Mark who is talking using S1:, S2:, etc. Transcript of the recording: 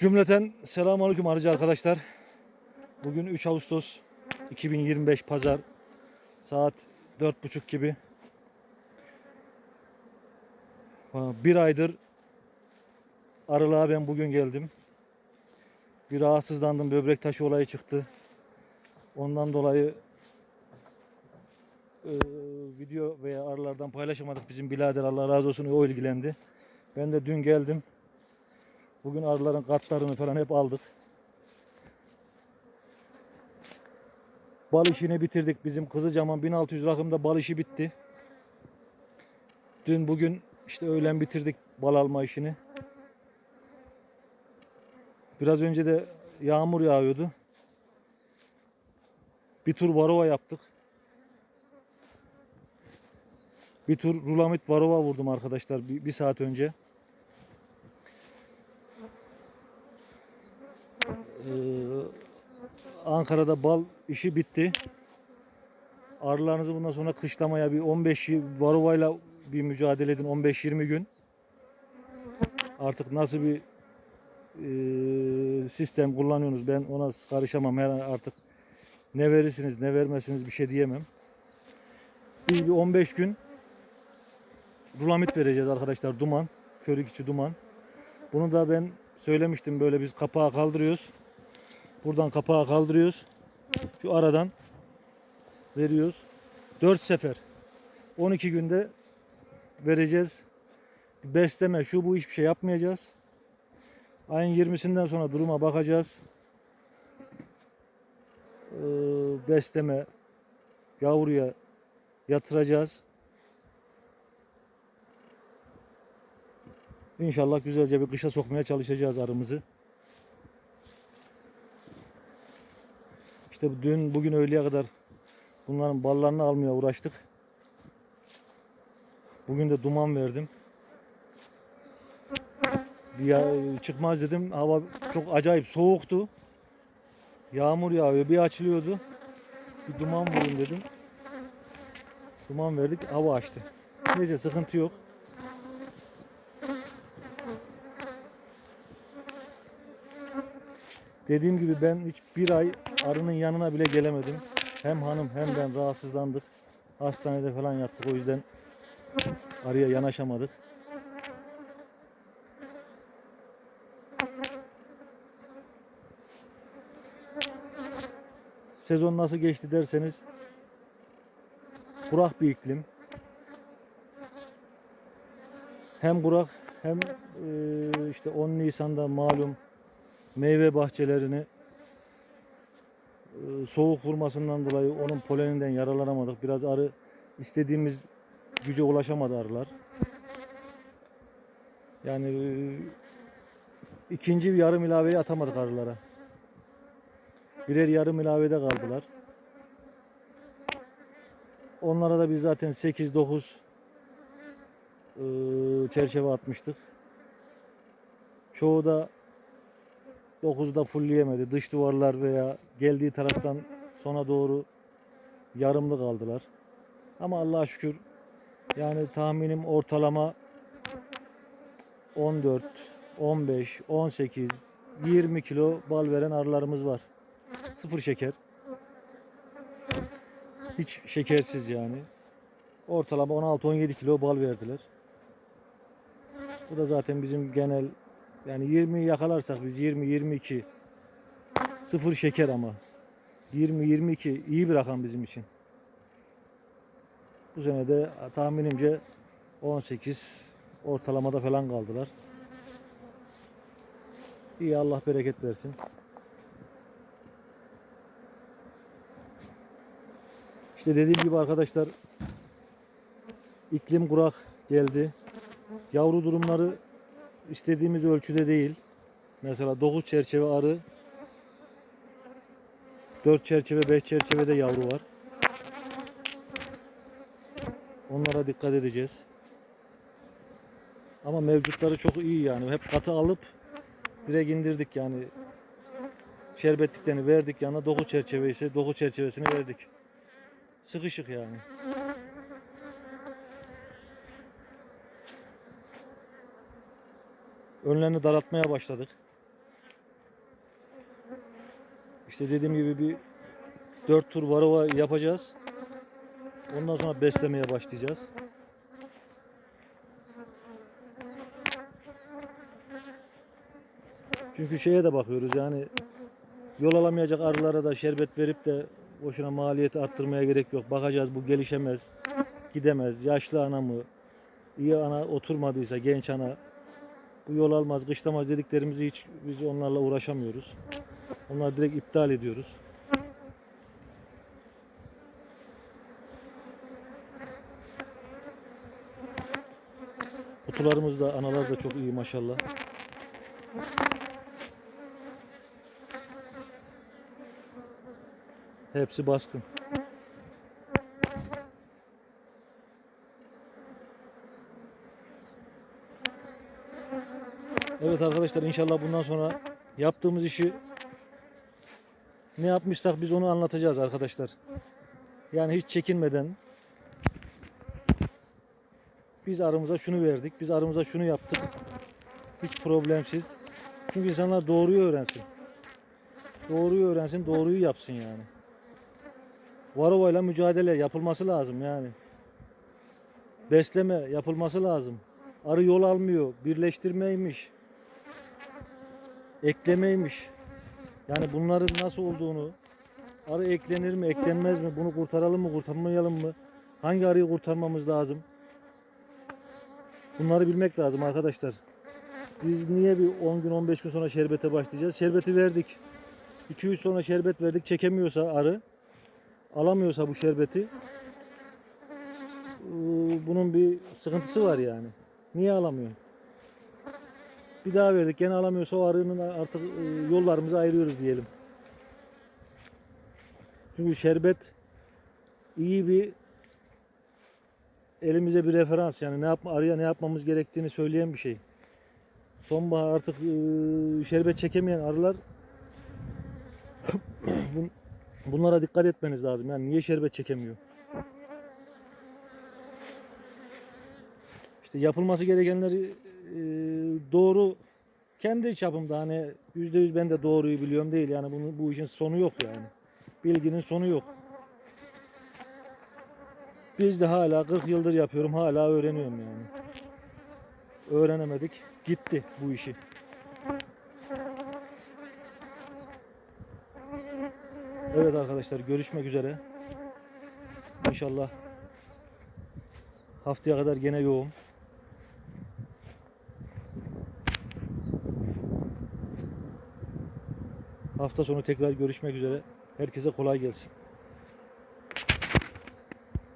S1: Cümleten selamünaleyküm arıcı arkadaşlar. Bugün 3 Ağustos 2025 Pazar saat 4.30 gibi. Bir aydır arılığa ben bugün geldim. Bir rahatsızlandım. Böbrek taşı olayı çıktı. Ondan dolayı e, video veya arılardan paylaşamadık. Bizim birader Allah razı olsun o ilgilendi. Ben de dün geldim. Bugün arıların katlarını falan hep aldık. Bal işini bitirdik. Bizim Kızılcaman 1600 rakımda bal işi bitti. Dün bugün işte öğlen bitirdik bal alma işini. Biraz önce de yağmur yağıyordu. Bir tur varova yaptık. Bir tur rulamit varova vurdum arkadaşlar bir, bir saat önce. Ankara'da bal işi bitti. Arılarınızı bundan sonra kışlamaya bir 15 y- varovayla bir mücadele edin 15-20 gün. Artık nasıl bir e, sistem kullanıyorsunuz ben ona karışamam. Her artık ne verirsiniz ne vermezsiniz bir şey diyemem. Bir, bir 15 gün rulamit vereceğiz arkadaşlar duman. Körük içi duman. Bunu da ben söylemiştim böyle biz kapağı kaldırıyoruz. Buradan kapağı kaldırıyoruz. Şu aradan veriyoruz. 4 sefer. 12 günde vereceğiz. Besleme şu bu hiçbir şey yapmayacağız. Ayın 20'sinden sonra duruma bakacağız. Ee, besleme yavruya yatıracağız. İnşallah güzelce bir kışa sokmaya çalışacağız arımızı. İşte dün bugün öğleye kadar bunların ballarını almaya uğraştık. Bugün de duman verdim. Ya, çıkmaz dedim. Hava çok acayip soğuktu. Yağmur yağıyor. Bir açılıyordu. Bir duman vurayım dedim. Duman verdik. Hava açtı. Neyse sıkıntı yok. Dediğim gibi ben hiç bir ay arının yanına bile gelemedim. Hem hanım hem ben rahatsızlandık. Hastanede falan yattık o yüzden arıya yanaşamadık. Sezon nasıl geçti derseniz kurak bir iklim. Hem kurak hem eee, işte 10 Nisan'da malum meyve bahçelerini e, soğuk vurmasından dolayı onun poleninden yaralanamadık. Biraz arı istediğimiz güce ulaşamadı arılar. Yani e, ikinci bir yarım ilaveyi atamadık arılara. Birer yarım ilavede kaldılar. Onlara da biz zaten 8-9 e, çerçeve atmıştık. Çoğu da 9'u da fullleyemedi. Dış duvarlar veya geldiği taraftan sona doğru yarımlı kaldılar. Ama Allah'a şükür yani tahminim ortalama 14, 15, 18, 20 kilo bal veren arılarımız var. Sıfır şeker. Hiç şekersiz yani. Ortalama 16-17 kilo bal verdiler. Bu da zaten bizim genel yani 20 yakalarsak biz 20 22 sıfır şeker ama 20 22 iyi bir rakam bizim için. Bu sene de tahminimce 18 ortalamada falan kaldılar. İyi Allah bereket versin. İşte dediğim gibi arkadaşlar iklim kurak geldi. Yavru durumları istediğimiz ölçüde değil. Mesela 9 çerçeve arı 4 çerçeve 5 çerçevede yavru var. Onlara dikkat edeceğiz. Ama mevcutları çok iyi yani. Hep katı alıp direkt indirdik yani. Şerbetliklerini verdik yanına 9 çerçeve ise 9 çerçevesini verdik. Sıkışık yani. Önlerini daraltmaya başladık. İşte dediğim gibi bir 4 tur varova yapacağız. Ondan sonra beslemeye başlayacağız. Çünkü şeye de bakıyoruz yani yol alamayacak arılara da şerbet verip de boşuna maliyeti arttırmaya gerek yok. Bakacağız bu gelişemez, gidemez. Yaşlı ana mı, iyi ana oturmadıysa genç ana bu yol almaz, kışlamaz dediklerimizi hiç biz onlarla uğraşamıyoruz. Onları direkt iptal ediyoruz. Kutularımız da analar da çok iyi maşallah. Hepsi baskın. Evet arkadaşlar inşallah bundan sonra yaptığımız işi ne yapmışsak biz onu anlatacağız arkadaşlar. Yani hiç çekinmeden biz aramıza şunu verdik, biz aramıza şunu yaptık. Hiç problemsiz. Çünkü insanlar doğruyu öğrensin. Doğruyu öğrensin, doğruyu yapsın yani. Varovayla mücadele yapılması lazım yani. Besleme yapılması lazım. Arı yol almıyor. Birleştirmeymiş. Eklemeymiş. Yani bunların nasıl olduğunu arı eklenir mi, eklenmez mi? Bunu kurtaralım mı, kurtarmayalım mı? Hangi arıyı kurtarmamız lazım? Bunları bilmek lazım arkadaşlar. Biz niye bir 10 gün 15 gün sonra şerbete başlayacağız? Şerbeti verdik. 2-3 sonra şerbet verdik. Çekemiyorsa arı, alamıyorsa bu şerbeti eee, bunun bir sıkıntısı var yani. Niye alamıyor? Bir daha verdik gene alamıyorsa o arının artık eee, yollarımızı ayırıyoruz diyelim. Çünkü şerbet iyi bir elimize bir referans yani ne yapma arıya ne yapmamız gerektiğini söyleyen bir şey. Sonbahar artık eee, şerbet çekemeyen arılar bun- bunlara dikkat etmeniz lazım. Yani niye şerbet çekemiyor? İşte yapılması gerekenleri eee, doğru kendi çapımda hani yüzde yüz ben de doğruyu biliyorum değil yani bunu, bu işin sonu yok yani. Bilginin sonu yok. Biz de hala 40 yıldır yapıyorum hala öğreniyorum yani. Öğrenemedik gitti bu işi. Evet arkadaşlar görüşmek üzere. İnşallah haftaya kadar gene yoğum. Hafta sonu tekrar görüşmek üzere. Herkese kolay gelsin.